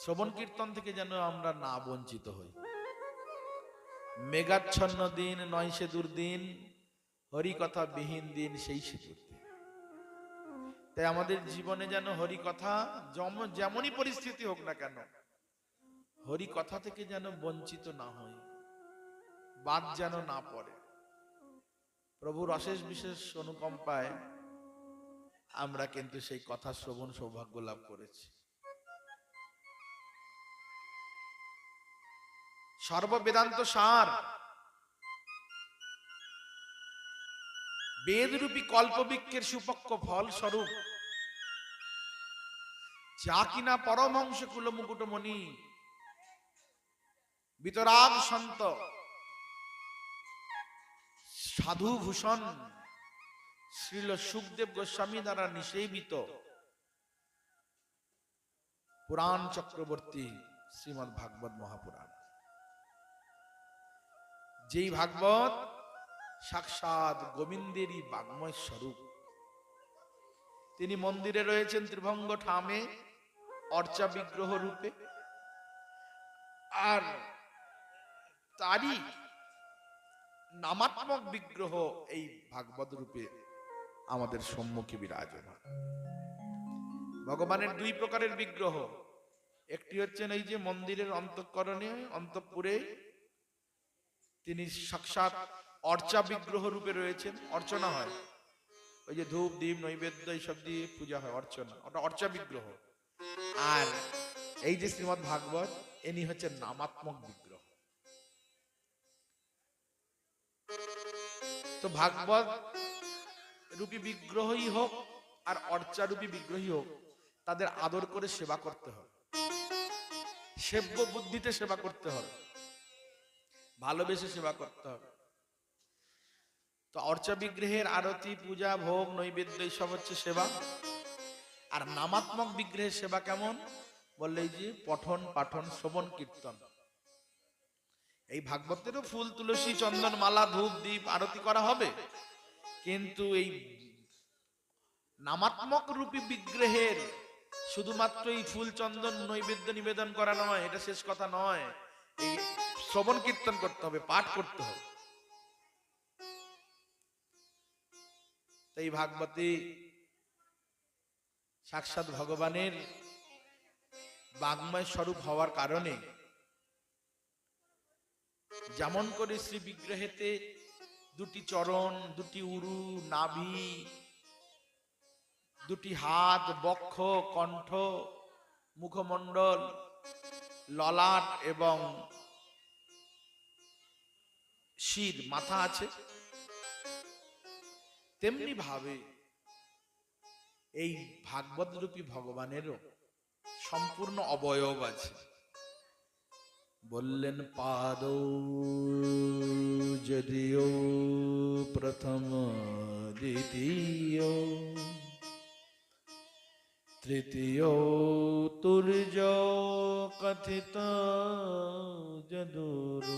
শ্রবণ কীর্তন থেকে যেন আমরা না বঞ্চিত হই। মেঘাচ্ছন্ন দিন, নয় সে দুর্দিন হরিকথা বিহীন দিন, সেই সে দুর্দিন তাই আমাদের জীবনে যেন হরিকথা যেমন- যেমনই পরিস্থিতি হোক না কেন হরি কথা থেকে যেন বঞ্চিত না হই, বাদ যেন না পড়ে। প্রভুর অশেষ বিশেষ অনুকম্পায় আমরা কিন্তু সেই কথা শ্রবণ সৌভাগ্য লাভ করেছি। সর্ববেদান্ত সার। বেদরূপী কল্পবৃক্ষের সুপক্ষ ফল স্বরূপ যা কিনা পরমহংস কুল মুকুটমণি বিতরাগ সন্ত সাধু ভূষণ শ্রীল সুখদেব গোস্বামী দ্বারা নিষেবিত। পুরাণ চক্রবর্তী শ্রীমৎ ভাগবত মহাপুরাণ। যেই ভাগবত সাক্ষাৎ গোবিন্দেরই বাগময় স্বরূপ। তিনি মন্দিরে রয়েছেন ত্রিভঙ্গ ঠামে, অর্চা বিগ্রহ রূপে। আর তারই নামাত্মক বিগ্রহ এই ভাগবত রূপে আমাদের সম্মুখে বিরাজমান। ভগবানের দুই প্রকারের বিগ্রহ। একটি হচ্ছেন এই যে মন্দিরের অন্তঃকরণে, অন্তঃপুরে তিনি সাক্ষাৎ অর্চা বিগ্রহ রূপে রয়েছেন, অর্চনা হয়। ওই যে ধূপ দ্বীপ নৈবেদ্য এইসব দিয়ে পূজা হয়, অর্চনা। ওটা অর্চা বিগ্রহ। আর এই যে শ্রীমৎ ভাগবত, ইনি হচ্ছেন নামাত্মক বিগ্রহ। তো ভাগবত রূপী বিগ্রহই হোক আর অর্চারূপী বিগ্রহই হোক, তাদের আদর করে সেবা করতে হবে। সেব্য বুদ্ধিতে সেবা করতে হবে। ভালোবেসে সেবা করতে হবে। তো অর্চা বিগ্রহের আরতি, পূজা, ভোগ, নৈবেদ্য, এইসব হচ্ছে সেবা। আর নামাত্মক বিগ্রহের সেবা কেমন? বললে যে পঠন, পাঠন, শ্রবণ, কীর্তন। এই ভাগবতেরও ফুল, তুলসী, চন্দন, মালা, ধূপ দ্বীপ আরতি করা হবে। কিন্তু এই নামাত্মক রূপী বিগ্রহের শুধুমাত্র এই ফুল, চন্দন, নৈবেদ্য নিবেদন করা নয়, এটা শেষ কথা নয়। এই শ্রবণ কীর্তন করতে হবে, পাঠ করতে হবে। তাই ভাগবতী সাক্ষাৎ ভগবানের বাংময় স্বরূপ হওয়ার কারণে যেমন করে শ্রী বিগ্রহেতে দুটি চরণ, দুটি উরু, নাভি, দুটি হাত, বক্ষ, কণ্ঠ, মুখমণ্ডল ললাট এবং শির মাথা আছে। তেমনি ভাবে এই ভাগবত রূপী ভগবানেরও সম্পূর্ণ অবয়ব আছে। বললেন, পাদ, যদিও প্রথম দ্বিতীয় तृतीयो तुर्जो कथित जदुरु।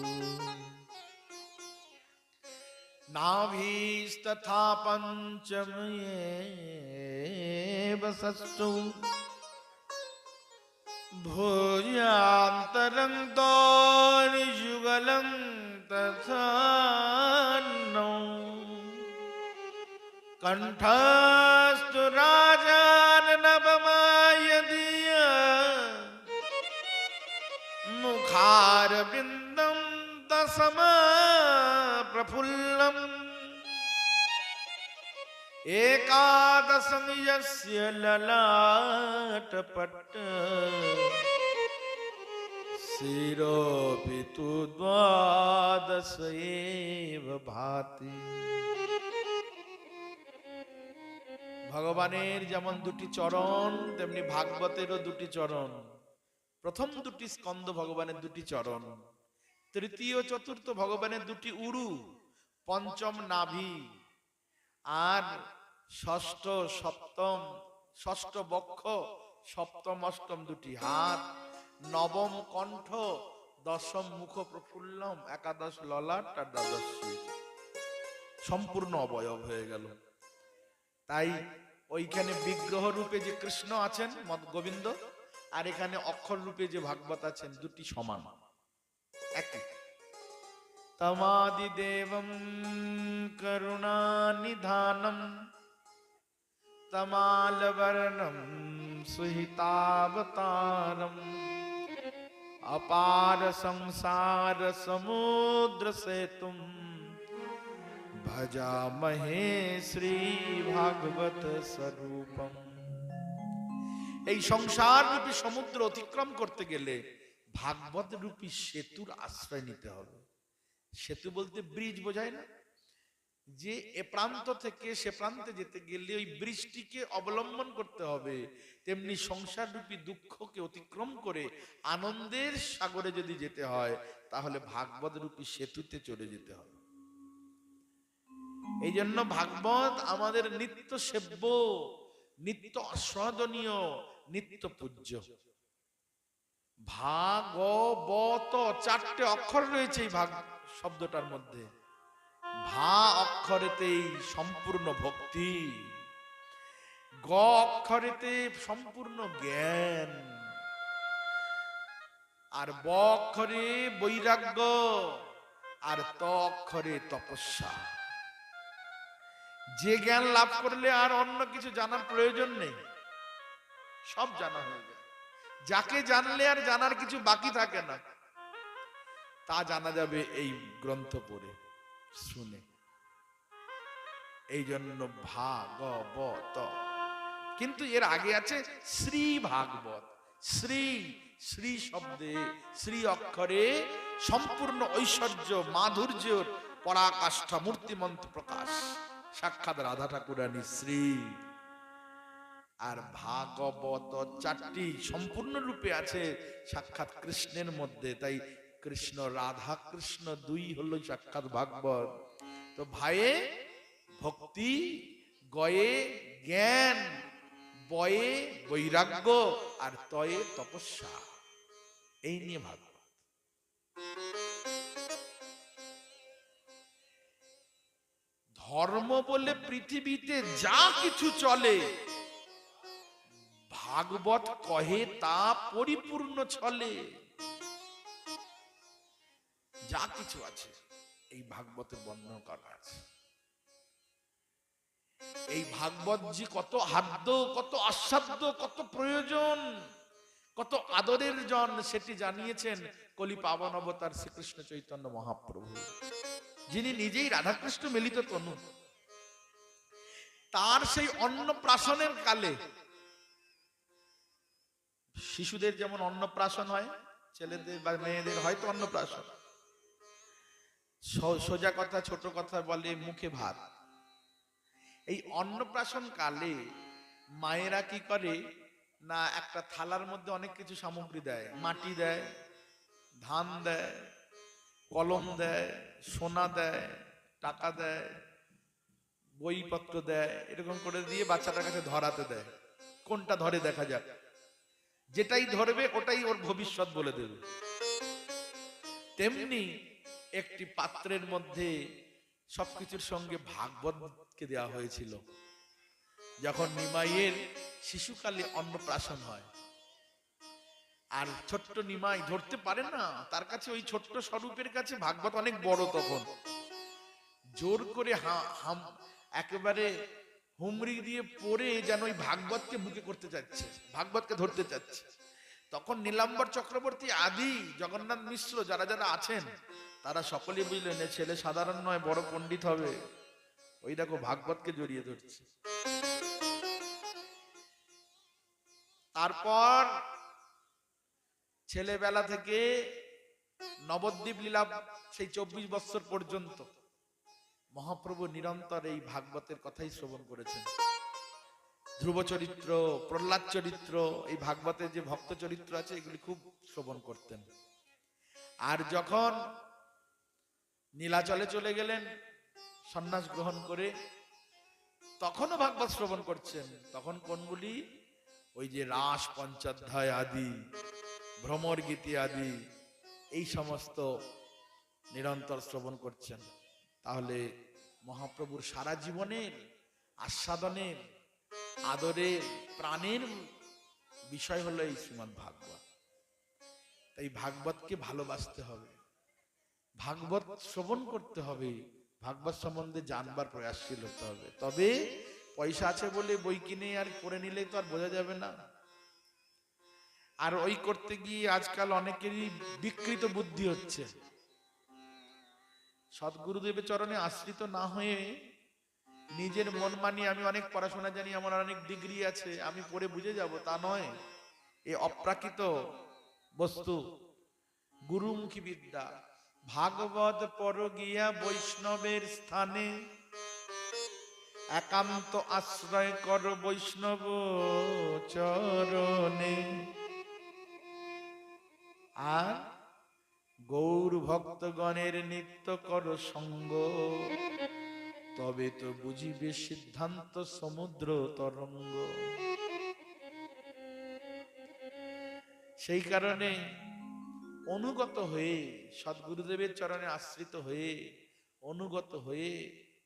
नाभीस्तथा पंचम सस्तु। भूयान्तरन्तो निजुगलं तथा नौ कंठस्तु राज मुखारविन्दं दशम प्रफुल्लम् एकादशं यस्य ललाटपट्ट शिरोऽपि तु द्वादश एव भाति ভগবানের যেমন দুটি চরণ তেমনি ভাগবতেরও দুটি চরণ প্রথম দুটি স্কন্দ ভগবানের দুটি চরণ, তৃতীয়, চতুর্থ ভগবানের দুটি উরু, পঞ্চম নাভি, আর ষষ্ঠ, সপ্তম, ষষ্ঠ বক্ষ, সপ্তম, অষ্টম দুটি হাত, নবম কণ্ঠ, দশম মুখ প্রফুল্লম, একাদশ ললাট, আর দ্বাদশ সম্পূর্ণ অবয়ব হয়ে গেল। তাই ওইখানে বিগ্রহ রূপে যে কৃষ্ণ আছেন গোবিন্দ আর এখানে অক্ষর রূপে যে ভাগবত আছেন দুটি সমান একই তমাদিদেবম করুণানিধানম তমালবর্ণম সুহিতাবতারম अपार संसार समुद्र से तुम भजा महे श्री भागवत स्वरूपम এই সংসার রূপী সমুদ্র অতিক্রম করতে গেলে ভাগবত রূপী সেতুর আশ্রয় নিতে হবে। সেতু বলতে ব্রিজ বোঝায় না? যে এ প্রান্ত থেকে সে প্রান্তে যেতে গেলে ওই বৃষ্টিকে অবলম্বন করতে হবে। তেমনি সংসার রূপী দুঃখকে অতিক্রম করে আনন্দের সাগরে যদি যেতে হয়, তাহলে ভাগবত রূপী সেতুতে চলে যেতে হবে। এই জন্য ভাগবত আমাদের নিত্য সেব্য, নিত্য আস্বাদনীয় নিত্য পূজ্য। ভাগবত চারটে অক্ষর রয়েছে এই ভাগ শব্দটার মধ্যে। ভা অক্ষরেতেই সম্পূর্ণ ভক্তি। গ অক্ষরেতে সম্পূর্ণ জ্ঞান। আর ব অক্ষরে বৈরাগ্য, আর ত অক্ষরে তপস্যা। যে জ্ঞান লাভ করলে আর অন্য কিছু জানার প্রয়োজন নেই। সব জানা হয়ে যায়। যাকে জানলে আর জানার কিছু বাকি থাকে না, তা জানা যাবে এই গ্রন্থ পড়ে, শুনে। এই জন্য ভাগবত। কিন্তু এর আগে আছে শ্রী ভাগবত শ্রী শ্রী শব্দে, শ্রী অক্ষরে সম্পূর্ণ ঐশ্বর্য মাধুর্য পরাকাষ্ঠা, মূর্তিমন্ত প্রকাশ। সাক্ষাৎ রাধা ঠাকুরানী শ্রী আর ভাগবত চারটি সম্পূর্ণ রূপে আছে, সাক্ষাৎ কৃষ্ণের মধ্যে। তাই কৃষ্ণ, রাধা কৃষ্ণ দুই হলো সাক্ষাৎ ভাগবত। তো ভাইয়ে ভক্তি, গয়ে জ্ঞান, বয়ে বৈরাগ্য, আর তয়ে তপস্যা। এই নিয়ে ভাগবত। ধর্ম বলে পৃথিবীতে যা কিছু চলে ভাগবত কহে, তা পরিপূর্ণ চলে যা কিছু আছে, এই ভাগবতের বর্ণনা করা আছে। এই ভাগবত জি কত হাদ্য, কত আস্বাদ্য কত প্রয়োজন, কত আদরের জন, সেটি জানিয়েছেন কলি পাবন অবতার শ্রীকৃষ্ণ চৈতন্য মহাপ্রভু। যিনি নিজেই রাধাকৃষ্ণ মিলিত তনু। তার সেই অন্নপ্রাশনের কালে শিশুদের যেমন অন্নপ্রাশন হয়, ছেলেদের বা মেয়েদের হয়তো অন্নপ্রাশন। সোজা কথা, ছোট কথা বলে মুখে ভাত। এই অন্নপ্রাশন কালে মায়েরা কি করে? না, একটা থালার মধ্যে অনেক কিছু সামগ্রী দেয়। মাটি দেয়, ধান দেয়, কলম দেয়, সোনা দেয়, টাকা দেয়, বইপত্র দেয়, এরকম করে দিয়ে বাচ্চাটার কাছে ধরাতে দেয়। কোনটা ধরে দেখা যাক? যেটাই ধরবে, ওটাই ওর ভবিষ্যৎ বলে দেবে। তেমনি একটি পাত্রের মধ্যে সবকিছুর সঙ্গে ভাগবতকে দেওয়া হয়েছিল। যখন নিমাইয়ের শিশুকালে অন্নপ্রাশন হয়, আর ছোট্ট নিমাই ধরতে পারে না, তার কাছে ওই ছোট্ট স্বরূপের কাছে ভাগবত অনেক বড় তখন। জোর করে হা- হাম, একেবারে হুমড়ি দিয়ে পড়ে যেন ওই ভাগবতকে বুকে করতে চাচ্ছে, ভাগবতকে ধরতে চাচ্ছে। তখন নীলাম্বর চক্রবর্তী, আদি, জগন্নাথ মিশ্র যারা যারা আছেন, তারা সকলেই বুঝলেন ছেলে সাধারণ নয়, বড় পণ্ডিত হবে। ওই দেখো ভাগবতকে জড়িয়ে ধরছে। তারপর ছেলেবেলা থেকে নবদ্বীপ লীলা, সেই চব্বিশ বছর পর্যন্ত মহাপ্রভু নিরন্তর এই ভাগবতের কথাই শ্রবণ করেছেন। ধ্রুব চরিত্র, প্রহ্লাদ চরিত্র, এই ভাগবতের যে ভক্ত চরিত্র আছে, এগুলি খুব শ্রবণ করতেন। আর যখন নীলাচলে চলে গেলেন, সন্ন্যাস গ্রহণ করে, তখনও ভাগবত শ্রবণ করছেন। তখন কোনগুলি? ওই যে রাস, পঞ্চাধ্যায় আদি, ভ্রমর গীতি আদি, এই সমস্ত নিরন্তর শ্রবণ করছেন। তাহলে মহাপ্রভুর সারা জীবনের আস্বাদনের, আদরের, প্রাণের বিষয় হলো এই শ্রীমদ ভাগবত। তাই ভাগবতকে ভালোবাসতে হবে। ভাগবত শ্রবণ করতে হবে। ভাগবত সম্বন্ধে জানবার প্রয়াসশীল হতে হবে। তবে পয়সা আছে বলে বই কিনে আর করে নিলে তো আর বোঝা যাবে না। আর ওই করতে গিয়ে আজকাল অনেকেরই বিকৃত বুদ্ধি হচ্ছে। সদ্গুরুদেবের চরণে আশ্রিত না হয়ে নিজের মন মানিয়ে আমি অনেক পড়াশোনা জানি, আমার অনেক ডিগ্রি আছে, আমি পড়ে বুঝে যাব, তা নয়। এ অপ্রাকৃত বস্তু, গুরুমুখী বিদ্যা। ভাগবত পর গিয়া বৈষ্ণবের স্থানে, একান্ত আশ্রয় কর বৈষ্ণব চরণে। আর গৌর ভক্তগণের নিত্য কর সঙ্গ। তবে তো বুঝিবে সিদ্ধান্ত সমুদ্র তরঙ্গ। সেই কারণে অনুগত হয়ে সদ্গুরুদেবের চরণে আশ্রিত হয়ে অনুগত হয়ে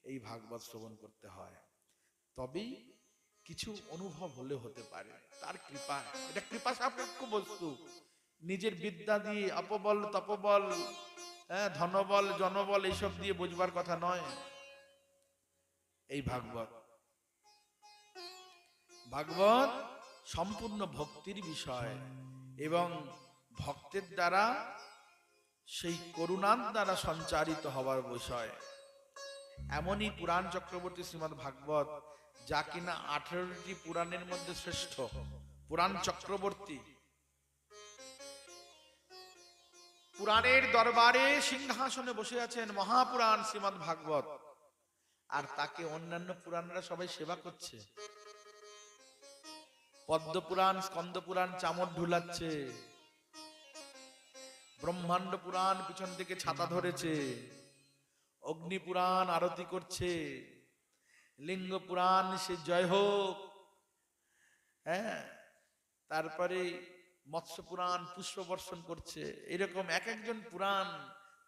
এই ভাগবত শ্রবণ করতে হয়। তবেই কিছু অনুভব হলে হতে পারে। তার কৃপা এটা কৃপা সাপেক্ষ বস্তু। নিজের বিদ্যা দিয়ে অপবল, তপবল হ্যাঁ ধনবল, জনবল, এইসব দিয়ে বুঝবার কথা নয়। এই ভাগবত। ভাগবত সম্পূর্ণ ভক্তির বিষয় এবং ভক্তের দ্বারা, সেই করুণার দ্বারা সঞ্চারিত হওয়ার বিষয়। এমনই পুরাণ চক্রবর্তী শ্রীমদ ভাগবত, যা কিনা আঠেরোটি পুরাণের মধ্যে শ্রেষ্ঠ। পুরাণ চক্রবর্তী পুরাণের দরবারে সিংহাসনে বসে আছেন মহাপুরাণ শ্রীমদ ভাগবত। আর তাকে অন্যান্য পুরাণরা সবাই সেবা করছে। পদ্ম পুরাণ স্কন্দ পুরাণ চামর ঢুলাচ্ছে। ব্রহ্মাণ্ড পুরাণ পিছন থেকে ছাতা ধরেছে। অগ্নি পুরাণ আরতি করছে। লিঙ্গ পুরাণ সে জয় হোক। হ্যাঁ তারপরে মৎস্য পুরাণ পুষ্প বর্ষণ করছে। এরকম এক একজন পুরাণ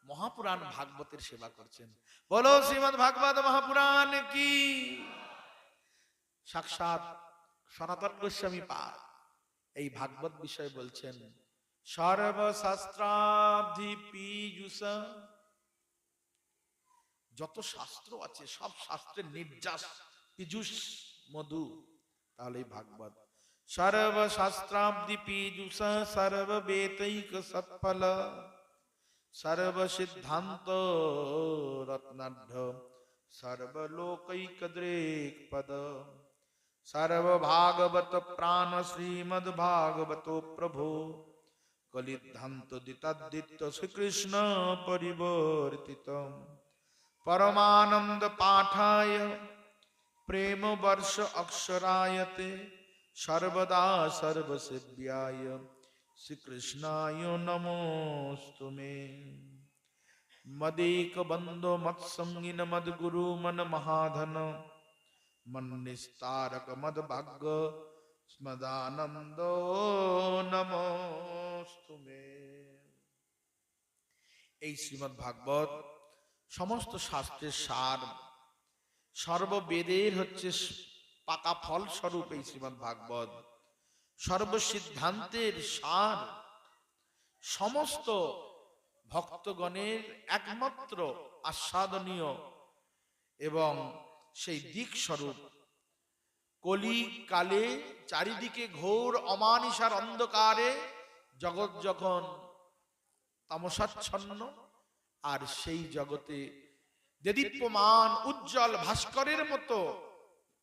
মহাপুরাণ ভাগবতের সেবা করছেন। বলো শ্রীমদ ভাগবত মহাপুরাণ কি? সাক্ষাৎ সনাতন গোস্বামী পা এই ভাগবত বিষয়ে বলছেন সর্বশাস্ত্রাব্ধি পীযুষ যত শাস্ত্র আছে, সব শাস্ত্রের নির্যাস, পীযুষ, মধু, তাহলে ভাগবত সর্বশাস্ত্রাব্ধি পীযুষ সর্ববেতৈক সৎফল সর্বসিদ্ধান্ত রত্নাঢ্য সর্বলোকৈকদ্রেক পদ সর্বভাগবত প্রাণ শ্রীমদ ভাগবতো প্রভো কলিদ্ধান্ত দিতাদিত্য শ্রীকৃষ্ণ পরিবর্তিত পরমানন্দ পাঠায় প্রেম বর্ষ অক্ষরায়তে সর্বদা সর্বসেব্যায় শ্রীকৃষ্ণায় নমোস্তু মে। মদেক বন্ধো মৎসঙ্গিন মদ গুরু মন মহাধন মন নিস্তারক মদ ভাগ্য স্মদানন্দ নমোস্তু মে। এই শ্রীমদ ভাগবত সমস্ত শাস্ত্রের সার সর্ববেদের হচ্ছে পাকা ফল স্বরূপ এই শ্রীমদ ভাগবত সর্বসিদ্ধান্তের সার সমস্ত ভক্তগণের একমাত্র আস্বাদনীয় এবং সেই দিক স্বরূপ কলি কালে চারিদিকে ঘোর অমানিসার অন্ধকারে জগৎ যখন তামসাচ্ছন্ন, আর সেই জগতে দেদীপ্যমান উজ্জ্বল ভাস্করের মতো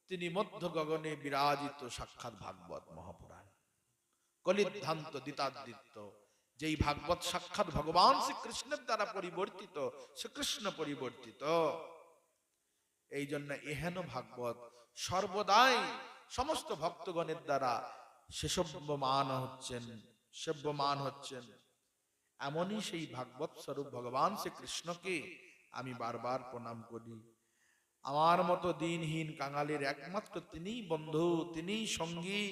তিনি মধ্য গগনে বিরাজিত সাক্ষাৎ ভাগবত মহাপুরাণ। কলিদ্ধান্ত দিতাদিত্য, যেই ভাগবত সাক্ষাৎ ভগবান শ্রীকৃষ্ণের দ্বারা পরিবর্তিত, শ্রীকৃষ্ণ পরিবর্তিত। এই জন্য এহেন ভাগবত সর্বদাই সমস্ত ভক্তগণের দ্বারা সেসব্যমান হচ্ছেন, সেব্যমান হচ্ছেন। এমনই সেই ভাগবত স্বরূপ ভগবান শ্রীকৃষ্ণকে আমি বারবার প্রণাম করি। আমার মতো দিনহীন কাঙালির একমাত্র তিনিই বন্ধু, তিনিই সঙ্গী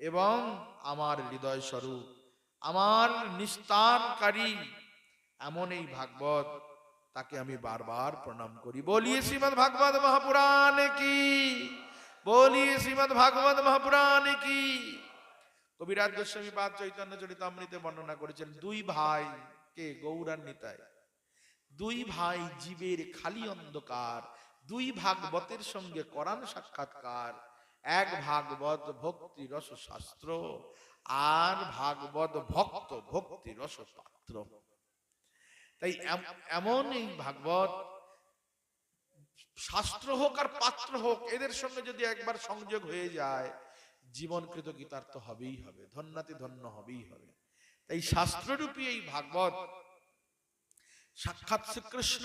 এবং আমার হৃদয় স্বরূপ, আমার নিস্তারকারী। এমন এই ভাগবত তাকে আমি বারবার প্রণাম করি। বলিয়ে শ্রীমদ ভাগবত মহাপুরাণ কি? বলিয়ে শ্রীমদ ভাগবত মহাপুরাণ কি? কবিরাজ গোস্বামী পাদ চৈতন্য চরিতামৃতে বর্ণনা করেছেন, দুই ভাই কে গৌরান্বিতায়, দুই ভাই জীবের খালি অন্ধকার দুই ভাগবতের সঙ্গে করান সাক্ষাৎকার, এক ভাগবত ভক্তি রস শাস্ত্র আর ভাগবত ভক্ত ভক্তি রস পাত্র তাই এমন এই ভাগবত, শাস্ত্র হোক আর পাত্র হোক, এদের সঙ্গে যদি একবার সংযোগ হয়ে যায় জীবন কৃতকৃতার্থ হবেই হবে, ধন্যাতি ধন্য হবেই হবে। তাই শাস্ত্ররূপী এই ভাগবত, সাক্ষাৎ শ্রীকৃষ্ণ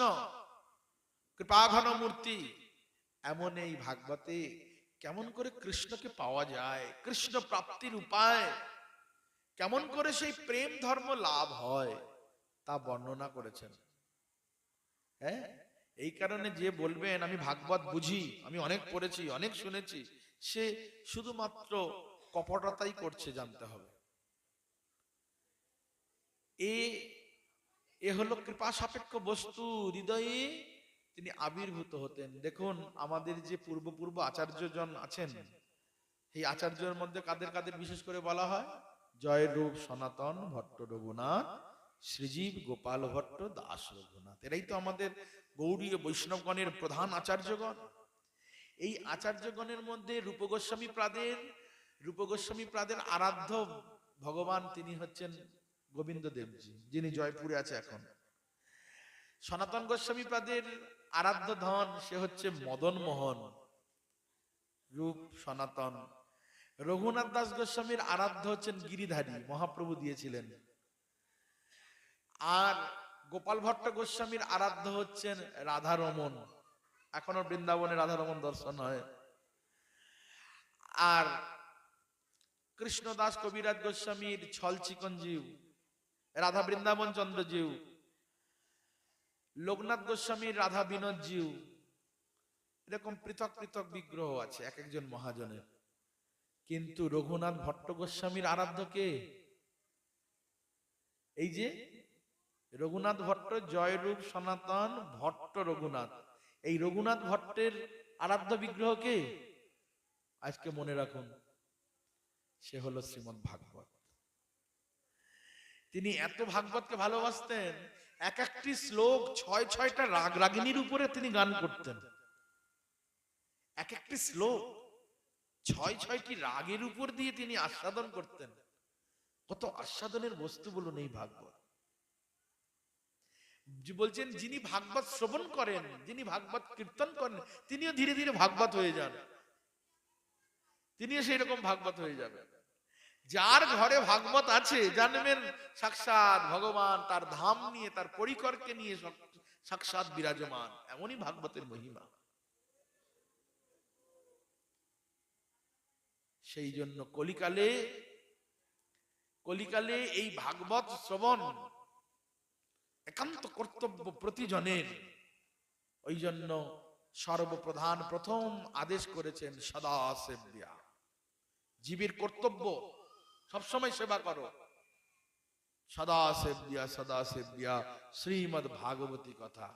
কৃপাঘন মূর্তি এমন এই ভাগবতে কেমন করে কৃষ্ণকে পাওয়া যায়, কৃষ্ণ প্রাপ্তির উপায়, কেমন করে সেই প্রেম ধর্ম লাভ হয়, তা বর্ণনা করেছেন। হ্যাঁ? এই কারণে যে বলবেন, আমি ভাগবত বুঝি, আমি অনেক পড়েছি, অনেক শুনেছি, সে শুধুমাত্র কপটতাই করছে জানতে হবে। এ এ হলো কৃপা সাপেক্ষ বস্তু, হৃদয়ে তিনি আবির্ভূত হতেন। দেখুন, আমাদের যে পূর্বপূর্ব আচার্যজন আছেন এই আচার্যের মধ্যে কাদের কাদের বিশেষ করে বলা হয়? জয় রূপ সনাতন ভট্ট রঘুনাথ, শ্রীজীব গোপাল ভট্ট দাস রঘুনাথ। এরাই তো আমাদের গৌড়ীয় বৈষ্ণবগণের প্রধান আচার্যগণ। এই আচার্যগণের মধ্যে রূপ গোস্বামী প্রাদের রূপ গোস্বামী প্রাদের আরাধ্য ভগবান তিনি হচ্ছেন গোবিন্দ দেবজি যিনি জয়পুরে আছে এখন। সনাতন গোস্বামী প্রাদের আরাধ্য ধন, সে হচ্ছে মদন মোহন রূপ সনাতন। রঘুনাথ দাস গোস্বামীর আরাধ্য হচ্ছেন গিরিধারী, মহাপ্রভু দিয়েছিলেন। আর গোপাল ভট্ট গোস্বামীর আরাধ্য হচ্ছেন রাধারমন। এখনও বৃন্দাবনে রাধারমন দর্শন হয়। আর কৃষ্ণদাস কবিরাজ গোস্বামীর ছল চিকন জীব, রাধা বৃন্দাবন চন্দ্র জিউ লোকনাথ গোস্বামীর রাধা বিনোদ জিউ এরকম পৃথক পৃথক বিগ্রহ আছে, এক একজন মহাজনের। কিন্তু রঘুনাথ ভট্ট গোস্বামীর আরাধ্য কে? এই যে রঘুনাথ ভট্ট, জয়রূপ, সনাতন ভট্ট রঘুনাথ। এই রঘুনাথ ভট্টের আরাধ্য বিগ্রহ কে? আজকে মনে রাখুন, সে হলো শ্রীমদ ভাগবত। তিনি এত ভাগবতকে ভালোবাসতেন, এক একটি শ্লোক ছয় ছয়টা রাগ রাগিনীর উপরে তিনি গান করতেন। এক একটি শ্লোক ছয় ছয়টি রাগের উপর দিয়ে তিনি আস্বাদন করতেন। কত আস্বাদনের বস্তু বলুন এই ভাগবত। বলছেন, যিনি ভাগবত শ্রবণ করেন, যিনি ভাগবত কীর্তন করেন, তিনিও ধীরে ধীরে ভাগবত হয়ে যান। তিনিও সেই রকম ভাগবত হয়ে যাবেন। যার ঘরে ভাগবত আছে জানবেন সাক্ষাৎ ভগবান তার ধাম নিয়ে, তার পরিকরকে নিয়ে সাক্ষাৎ বিরাজমান। এমনই ভাগবতের মহিমা। সেই জন্য কলিকালে কলিকালে এই ভাগবত শ্রবণ একান্ত কর্তব্য প্রতিজনের। ওই জন্য সর্বপ্রধান প্রথম আদেশ করেছেন সদা সেব্যা জীবের কর্তব্য সবসময় সেবা করো। সদা সেব্যা সদা সেব্যা শ্রীমদ ভাগবতী কথা।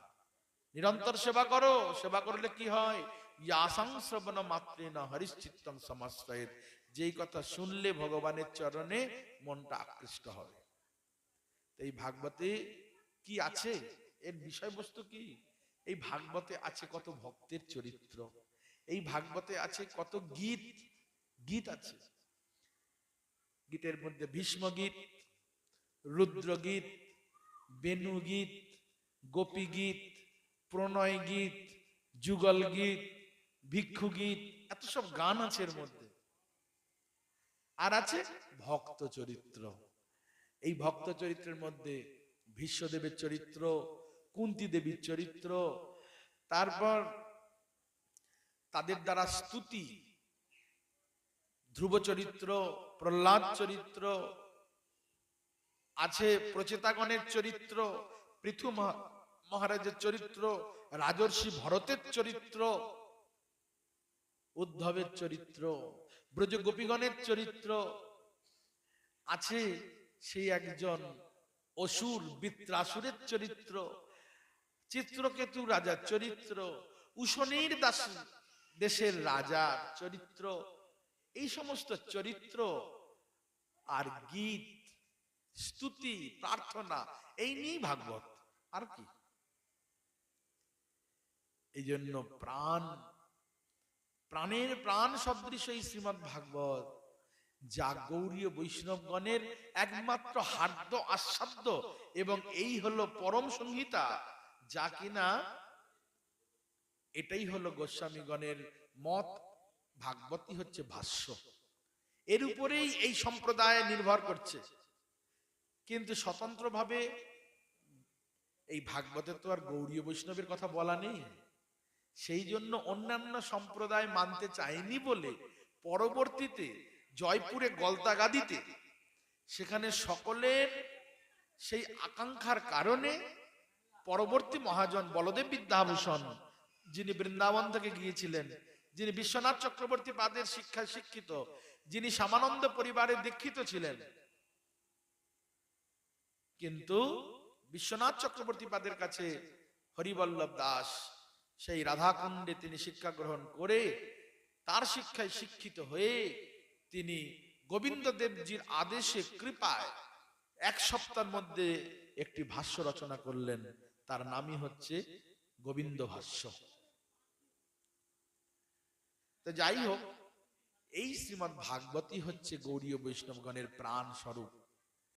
নিরন্তর সেবা করো, সেবা করলে কি হয়? ইয়াসং শ্রবণ মাত্রে না হরিশ্চিত্তম সমাশ্রয়ের যেই কথা শুনলে ভগবানের চরণে মনটা আকৃষ্ট হবে। এই ভাগবতে কি আছে? এর বিষয়বস্তু কি? এই ভাগবতে আছে কত ভক্তের চরিত্র। এই ভাগবতে আছে কত গীত। গীত আছে। গীতের মধ্যে বেনু গীত, গোপী গীত, প্রণয় গীত, যুগল গীত, ভিক্ষু গীত, এত সব গান আছে এর মধ্যে। আর আছে ভক্ত চরিত্র। এই ভক্ত চরিত্রের মধ্যে ভীষ্মদেবের চরিত্র, কুন্তি দেবীর চরিত্র, তারপর তাদের দ্বারা স্তুতি ধ্রুব চরিত্র প্রহ্লাদ চরিত্র, আছে প্রচেতাগণের চরিত্র, পৃথু মহা- মহারাজের চরিত্র, রাজর্ষি ভরতের চরিত্র, উদ্ধবের চরিত্র ব্রজ গোপীগণের চরিত্র, আছে সেই একজন অসুর, বৃত্রাসুরের চরিত্র, চিত্রকেতু রাজার চরিত্র উশনির দাস, দেশের রাজার চরিত্র এই সমস্ত চরিত্র আর গীত, স্তুতি, প্রার্থনা, এই নিয়েই ভাগবত। আর কি? এই জন্য প্রাণ, প্রাণের প্রাণ সদৃশ এই শ্রীমৎ ভাগবত যা গৌরীয় বৈষ্ণবগণের একমাত্র হার্দ আস্বাদ্য এবং এই হলো পরম সংহিতা, যা কিনা এটাই হলো গোস্বামীগণের মত ভাগবতী হচ্ছে ভাষ্য। এর উপরেই এই সম্প্রদায় নির্ভর করছে। কিন্তু স্বতন্ত্রভাবে এই ভাগবতে তো আর গৌরীয় বৈষ্ণবের কথা বলা নেই। সেই জন্য অন্যান্য সম্প্রদায় মানতে চায়নি বলে পরবর্তীতে জয়পুরে গলতাগাদিতে সেখানে সকলের সেই আকাঙ্ক্ষার কারণে পরবর্তী মহাজন বলদেব বিদ্যাভূষণ, যিনি বৃন্দাবন থেকে গিয়েছিলেন যিনি বিশ্বনাথ চক্রবর্তী পাদের শিক্ষায় শিক্ষিত, যিনি সামানন্দ পরিবারে দীক্ষিত ছিলেন। কিন্তু বিশ্বনাথ চক্রবর্তী পাদের কাছে হরিবল্লভ দাস, সেই রাধাকুণ্ডে তিনি শিক্ষা গ্রহণ করে তার শিক্ষায় শিক্ষিত হয়ে তিনি গোবিন্দ দেবজির আদেশে কৃপায় এক সপ্তাহের মধ্যে একটি ভাষ্য রচনা করলেন। তার নামই হচ্ছে গোবিন্দ ভাষ্য তো যাই হোক এই শ্রীমৎ ভাগবতী হচ্ছে গৌরীয় বৈষ্ণবগণের প্রাণ স্বরূপ